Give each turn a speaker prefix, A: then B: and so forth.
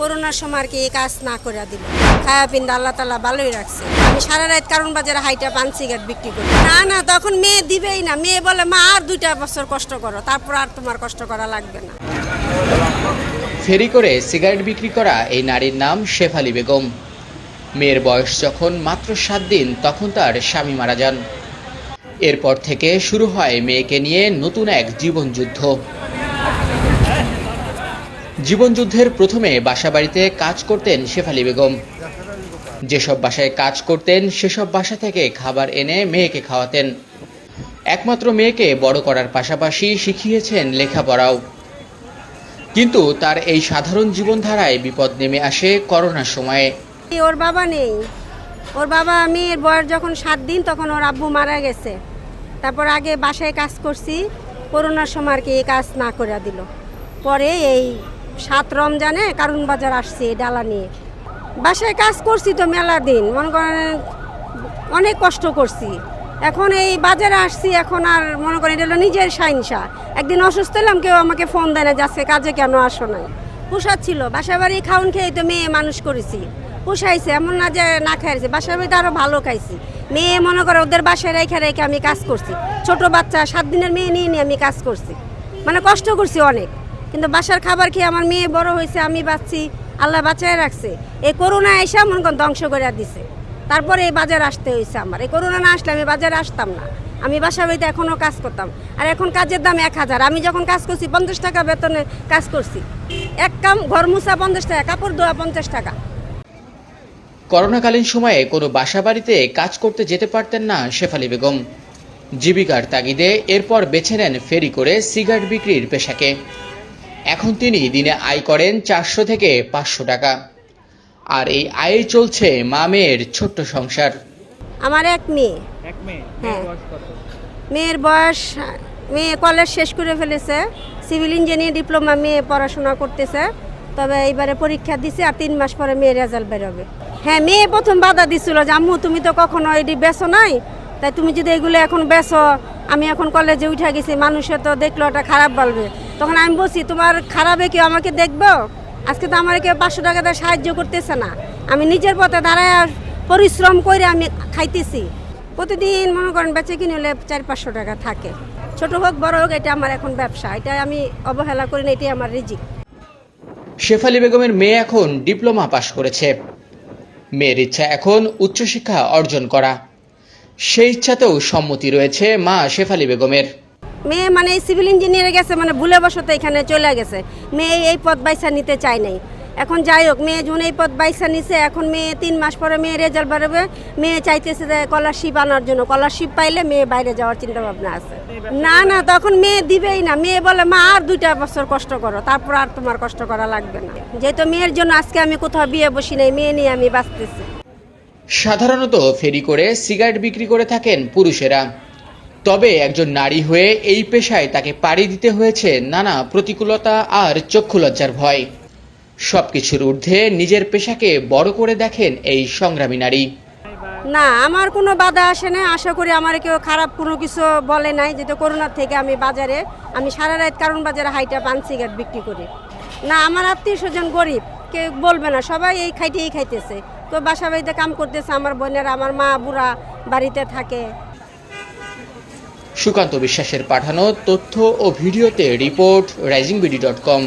A: করোনার সময় আর কি এই কাজ না করে দিল। খায়া পিন্দা আল্লাহ তালা ভালোই রাখছে। আমি সারা রাত কারণ বাজারে হাইটা পান সিগারেট বিক্রি করি। না না, তখন মেয়ে দিবেই না। মেয়ে বলে, মা, আর দুইটা বছর কষ্ট করো। তারপর আর তোমার কষ্ট করা লাগবে না।
B: ফেরি করে সিগারেট বিক্রি করা এই নারীর নাম শেফালি বেগম। মেয়ের বয়স যখন মাত্র সাত দিন, তখন তার স্বামী মারা যান। এরপর থেকে শুরু হয় মেয়েকে নিয়ে নতুন এক জীবনযুদ্ধ। জীবনযুদ্ধের প্রথমে বাসাবাড়িতে কাজ করতেন শেফালি বেগম। যেসব বাসায় কাজ করতেন, সেসব বাসা থেকে খাবার এনে মেয়েকে খাওয়াতেন। একমাত্র মেয়েকে বড় করার পাশাপাশি শিখিয়েছেন লেখাপড়াও। কিন্তু তার এই সাধারণ জীবনধারায় বিপদ নেমে আসে করোনার সময়ে।
A: ওর বাবা নেই। ওর বাবা মেয়ের বয়স যখন সাত দিন, তখন ওর আব্বু মারা গেছে। তারপর আগে বাসায় কাজ করছি, করোনার সময় আর কি এই কাজ না করে দিল। পরে এই সাত রমজানে কারণ বাজার আসছে ডালা নিয়ে বাসায় কাজ করছি তো মেলা দিন, মনে করেন অনেক কষ্ট করছি। এখন এই বাজারে আসছি, এখন আর মনে করেন এটা হলো নিজের সাইনসা। একদিন অসুস্থ হলাম, কেউ আমাকে ফোন দেয় না যাচ্ছে কাজে কেন আসো নাই। পোষাচ্ছিল বাসা বাড়ি খাউন খেয়ে তো মেয়ে মানুষ করেছি। পোষাইছে, এমন না যে না খাইছে, বাসার বাড়িতে আরও ভালো খাইছি। মেয়ে মনে করে ওদের বাসায় রেখে রেখে আমি কাজ করছি। ছোট বাচ্চা, সাত দিনের মেয়ে নিয়ে নিয়ে আমি কাজ করছি। মানে কষ্ট করছি অনেক। কিন্তু বাসার খাবার খেয়ে আমার মেয়ে বড় হয়েছে, আমি বাচ্চি আল্লাহ বাঁচায় রাখছে। এই করোনা এসে মনে করেন ধ্বংস করে দিছে। তারপরে এই বাজার আসতে হয়েছে আমার। এই করোনা না আসলে আমি বাজারে আসতাম না। আমি বাসা বাড়িতে এখনও কাজ করতাম। আর এখন কাজের দাম এক হাজার। আমি যখন কাজ করছি, পঞ্চাশ টাকা বেতনে কাজ করছি। এক কাম ঘর মুছা পঞ্চাশ টাকা, কাপড় ধোয়া পঞ্চাশ টাকা।
B: করোনাকালীন সময়ে কোনো বাসাবাড়িতে কাজ করতে যেতে পারতেন না শেফালি বেগম। জীবিকার তাগিদে এরপর বেছে নেন ফেরি করে সিগারেট বিক্রির পেশাকে। এখন তিনি দিনে আয় করেন চারশো থেকে পাঁচশো টাকা। আর এই আয়ে চলছে মা মেয়ের ছোট্ট সংসার।
A: আমার এক মেয়ে।
C: এক মেয়ে?
A: হ্যাঁ।
C: বয়স কত?
A: মেয়ের বয়স মেয়ে কলেজ শেষ করে ফেলেছে। সিভিল ইঞ্জিনিয়ার ডিপ্লোমা মেয়ে পড়াশোনা করতেছে। তবে এইবারে পরীক্ষা দিছে আর তিন মাস পরে মেয়ের রেজাল্ট বেরোবে। হ্যাঁ মেয়ে প্রথম বাধা দিছিল যে আম্মু তুমি তো কখনো এটি বেছো নাই? তাই তুমি যদি এগুলো এখন বেছো আমি এখন কলেজে উঠে গেছি মানুষে তো দেখল ওটা খারাপ বলবে। তখন আমি বলছি, তোমার খারাপে কেউ আমাকে দেখব? আজকে তো আমার কেউ পাঁচশো টাকা দিয়ে সাহায্য করতেছে না। আমি নিজের পথে দাঁড়ায় পরিশ্রম করে আমি খাইতেছি। প্রতিদিন মনে করেন বেচে কিনে হলে চার পাঁচশো টাকা থাকে। ছোট হোক, বড় হোক, এটা আমার এখন ব্যবসা। এটা আমি অবহেলা করি না, এটাই আমার রিজিক।
B: শেফালি বেগমের মেয়ে এখন ডিপ্লোমা পাশ করেছে। মেয়ের ইচ্ছা এখন উচ্চশিক্ষা অর্জন করা। সেই ইচ্ছাতেও সম্মতি রয়েছে মা শেফালি বেগমের।
A: মেয়ে মানে এই সিভিল ইঞ্জিনিয়ারে গেছে মানে ভুলে বসতে এখানে চলে গেছে। মেয়ে এই পদ বাইসা নিতে চায় নাই। এখন যাই হোক মেয়ে যখন এই পদ বাইসা নিছে এখন মেয়ে তিন মাস পরে মেয়ে রেজাল্ট বেরোবে মেয়ে চাইতেছে যে স্কলারশিপ আনার জন্য। স্কলারশিপ পাইলে মেয়ে বাইরে যাওয়ার চিন্তা ভাবনা আছে না না তখন মেয়ে দিবেই না। মেয়ে বলে মা আর দুইটা বছর কষ্ট করো তারপর আর তোমার কষ্ট করা লাগবে না। যেহেতু মেয়ের জন্য আজকে আমি কোথাও বিয়ে বসি নাই মেয়ে নিয়ে আমি বাঁচতেছি।
B: সাধারণত ফেরি করে সিগারেট বিক্রি করে থাকেন পুরুষেরা। তবে একজন নারী হয়ে এই পেশায় তাকে পাড়ি দিতে হয়েছে নানা প্রতিকূলতা আর চক্ষুলজ্জার ভয়। সবকিছুর ঊর্ধ্বে নিজের পেশাকে বড় করে দেখেন এই সংগ্রামী নারী।
A: না, আমার কোনো বাধা আসে না আশা করি আমার কেউ খারাপ কোনো কিছু বলে নাই। যেহেতু করোনার থেকে আমি বাজারে, আমি সারা রাত কারণ বাজারে হাইটা পান, সিগারেট বিক্রি করি। না, আমার আত্মীয় স্বজন গরিব, কেউ বলবে না। সবাই এই খাইতেই খাইতেছে। কেউ বাসা বাড়িতে কাম করতেছে, আমার বোনেরা, আমার মা, বুড়া বাড়িতে থাকে।
B: সুকান্ত বিশ্বাসের পাঠানো তথ্য ও ভিডিওতে report rising BD dot com.